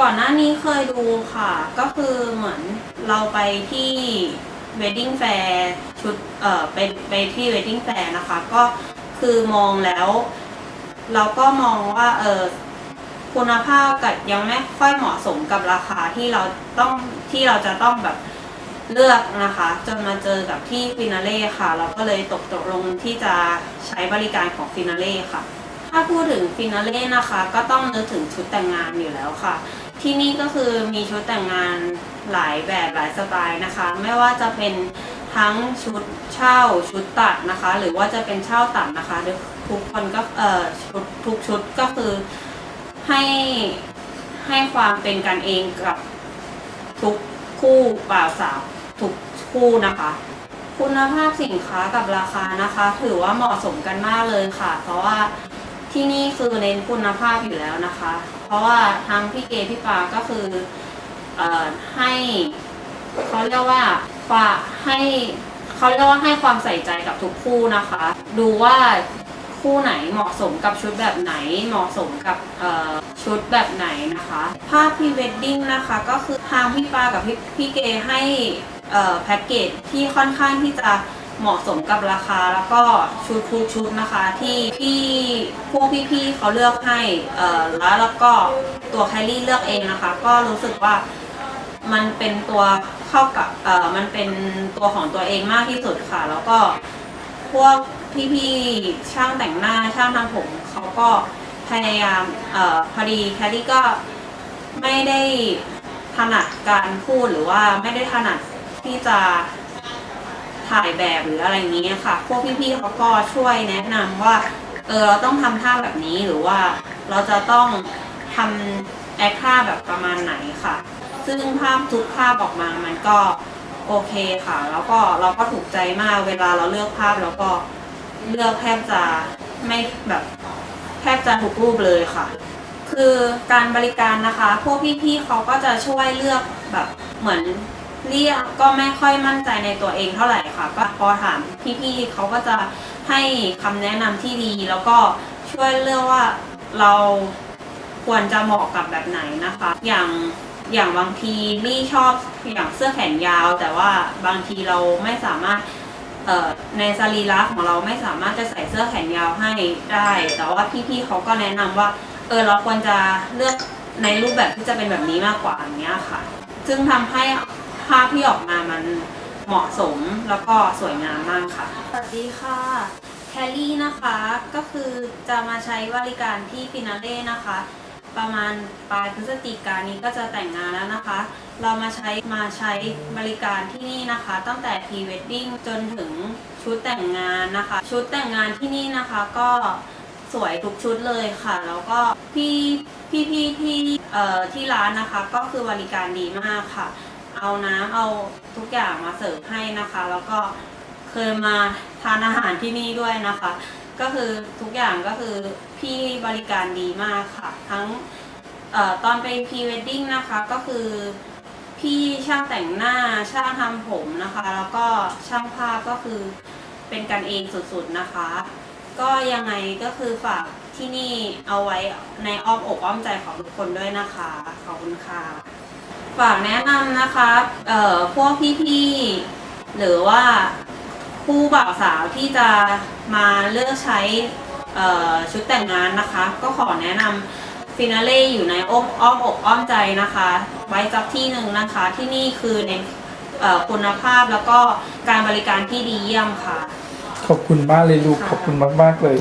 ก่อนหน้านี้เคยดูค่ะ ก็คือเหมือนเราไปที่ wedding fair ชุดเอ่อไปไปที่ wedding fair นะคะ ก็คือมองแล้ว เราก็มองว่าเออคุณภาพกับยังไม่ค่อยเหมาะสมกับราคาที่เราต้องที่เราจะต้องแบบเลือกนะคะ จนมาเจอกับที่ฟินาเล่ค่ะ เราก็เลยตกตกลงที่จะใช้บริการของฟินาเล่ค่ะ ถ้าพูดถึงฟินาเล่นะคะ ก็ต้องนึกถึงชุดแต่งงานอยู่แล้วค่ะ ที่นี่ก็คือมีชุดแต่งงานหลายแบบหลายสไตล์นะคะ ไม่ว่าจะเป็นทั้งชุดเช่าชุดตัดนะคะ หรือว่าจะเป็นเช่าตัดนะคะทุกคนก็เอ่อชุดทุกชุดก็คือให้ให้ความเป็นกันเองกับทุกคู่บ่าวสาวทุกคู่นะคะ คุณภาพสินค้ากับราคานะคะ ถือว่าเหมาะสมกันมากเลยค่ะ เพราะว่าที่นี่คือเน้นคุณภาพอยู่แล้วนะคะ เพราะว่าทั้งพี่เกพี่ปาก็คือเอ่อให้เขาเรียกว่าฝาให้เขาเรียกว่าให้ความใส่ใจกับทุกคู่นะคะ ดูว่าคู่ไหนเหมาะสมกับชุดแบบไหนเหมาะสมกับชุดแบบไหนนะคะ ภาพพรีเวดดิ้งนะคะ ก็คือทางพี่ปากับพี่พี่เกให้แพ็กเกจที่ค่อนข้างที่จะ เหมาะสมกับราคาแล้วก็ชุดทุกชุดนะคะ ที่พี่พวกพี่ๆเขาเลือกให้เอ่อแล้วแล้วก็ตัวแคลรี่เลือกเองนะคะ ก็รู้สึกว่ามันเป็นตัวเข้ากับเอ่อมันเป็นตัวของตัวเองมากที่สุดค่ะ แล้วก็พวกพี่ๆช่างแต่งหน้าช่างทำผมเขาก็พยายามเอ่อพอดีแคลรี่ก็ไม่ได้ถนัดการพูดหรือว่าไม่ได้ถนัดที่จะ ถ่ายแบบหรืออะไรอย่างนี้ค่ะ พวกพี่ๆเขาก็ช่วยแนะนำว่า เออเราต้องทำท่าแบบนี้หรือว่าเราจะต้องทำแอคท่าแบบประมาณไหนค่ะ ซึ่งภาพทุกภาพออกมามันก็โอเคค่ะ แล้วก็เราก็ถูกใจมากเวลาเราเลือกภาพแล้วก็เลือกแทบจะไม่แบบแทบจะทุกรูปเลยค่ะ คือการบริการนะคะ พวกพี่ๆเขาก็จะช่วยเลือกแบบเหมือน เรียกก็ไม่ค่อยมั่นใจในตัวเองเท่าไหร่ค่ะ ก็พอถามพี่ๆเขาก็จะให้คำแนะนำที่ดี แล้วก็ช่วยเลือกว่าเราควรจะเหมาะกับแบบไหนนะคะ อย่างอย่างบางทีลี่ชอบอย่างเสื้อแขนยาว แต่ว่าบางทีเราไม่สามารถเอ่อในสรีระของเราไม่สามารถจะใส่เสื้อแขนยาวให้ได้ แต่ว่าพี่ๆเขาก็แนะนำว่าเออเราควรจะเลือกในรูปแบบที่จะเป็นแบบนี้มากกว่าอย่างเงี้ยค่ะ ซึ่งทำให้ ภาพที่ออกมามันเหมาะสมแล้วก็สวยงามมากค่ะ สวัสดีค่ะแคลรี่นะคะ ก็คือจะมาใช้บริการที่ฟินาเล่นะคะ ประมาณปลายพฤศจิกายนนี้ก็จะแต่งงานแล้วนะคะ เรามาใช้มาใช้บริการที่นี่นะคะ ตั้งแต่พรีเวดดิ้งจนถึงชุดแต่งงานนะคะ ชุดแต่งงานที่นี่นะคะก็สวยทุกชุดเลยค่ะ แล้วก็พี่พี่พี่ที่เอ่อที่ร้านนะคะ ก็คือบริการดีมากค่ะ เอาน้ำเอาทุกอย่างมาเสิร์ฟให้นะคะ แล้วก็เคยมาทานอาหารที่นี่ด้วยนะคะ ก็คือทุกอย่างก็คือพี่บริการดีมากค่ะ ทั้งออตอนไปพรีเวดดิ้งนะคะก็คือพี่ช่างแต่งหน้าช่างทำผมนะคะ แล้วก็ช่างภาพก็คือเป็นกันเองสุดๆนะคะ ก็ยังไงก็คือฝากที่นี่เอาไว้ในอ้อมอกอ้อมใจของทุกคนด้วยนะคะ ขอบคุณค่ะ ฝากแนะนำนะคะเอ่อพวกพี่ๆหรือว่าผู้บ่าวสาวที่จะมาเลือกใช้เอ่อชุดแต่งงานนะคะ ก็ขอแนะนำฟินาเล่อยู่ในอ้อมอ้อมอกอ้อมใจนะคะ ไว้สักที่หนึ่งนะคะที่นี่คือในเอ่อคุณภาพแล้วก็การบริการที่ดีเยี่ยมค่ะ ขอบคุณมากเลยลูกค่ะขอบคุณมากมากๆเลย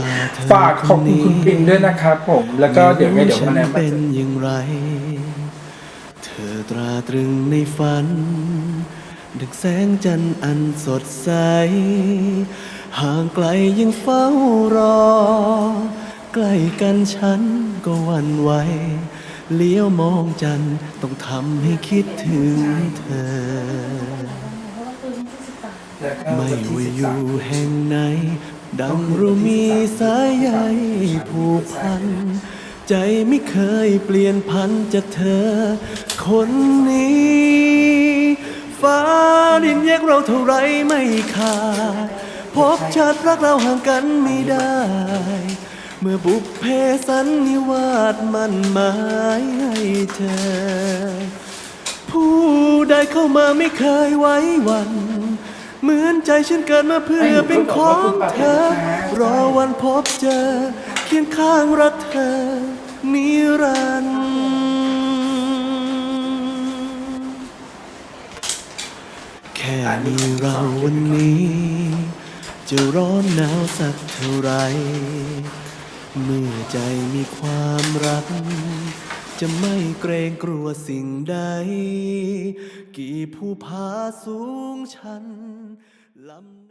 ฝากขอบคุณคุณปิงด้วยนะครับผม แล้วก็เดี๋ยวไงเดี๋ยวฉัมานแนะนำ เป็นอย่างไรเธอตราตรึงในฝัน ดึกแสงจันทร์อันสดใส ห่างไกลยังเฝ้ารอ ใกล้กันฉันก็วันไหวเลี้ยวมองจันทร์ต้องทำให้คิดถึงเธอ ไม่ว่าอยู่แห่งไหน ดังเรามีสายใยผูกพัน ใจไม่เคยเปลี่ยนพันจากเธอ คนนี้ ฟ้าดินแยกเราเท่าไรไม่ขาดพบชาติรักเราห่างกันไม่ได้ เมื่อบุพเพสันนิวาสมันหมายให้เธอ ผู้ใดเข้ามาไม่เคยไว้วันเหมือนใจฉันเกิดมาเพื่อเป็นของเธอ รอวันพบเจอ เคียงข้างรักเธอ นิรันดร์แค่มีเราวันนี้ จะร้อนหนาวสักเท่าไร เมื่อใจมีความรัก จะไม่เกรงกลัวสิ่งใด กี่ผู้พาสูงชันลำ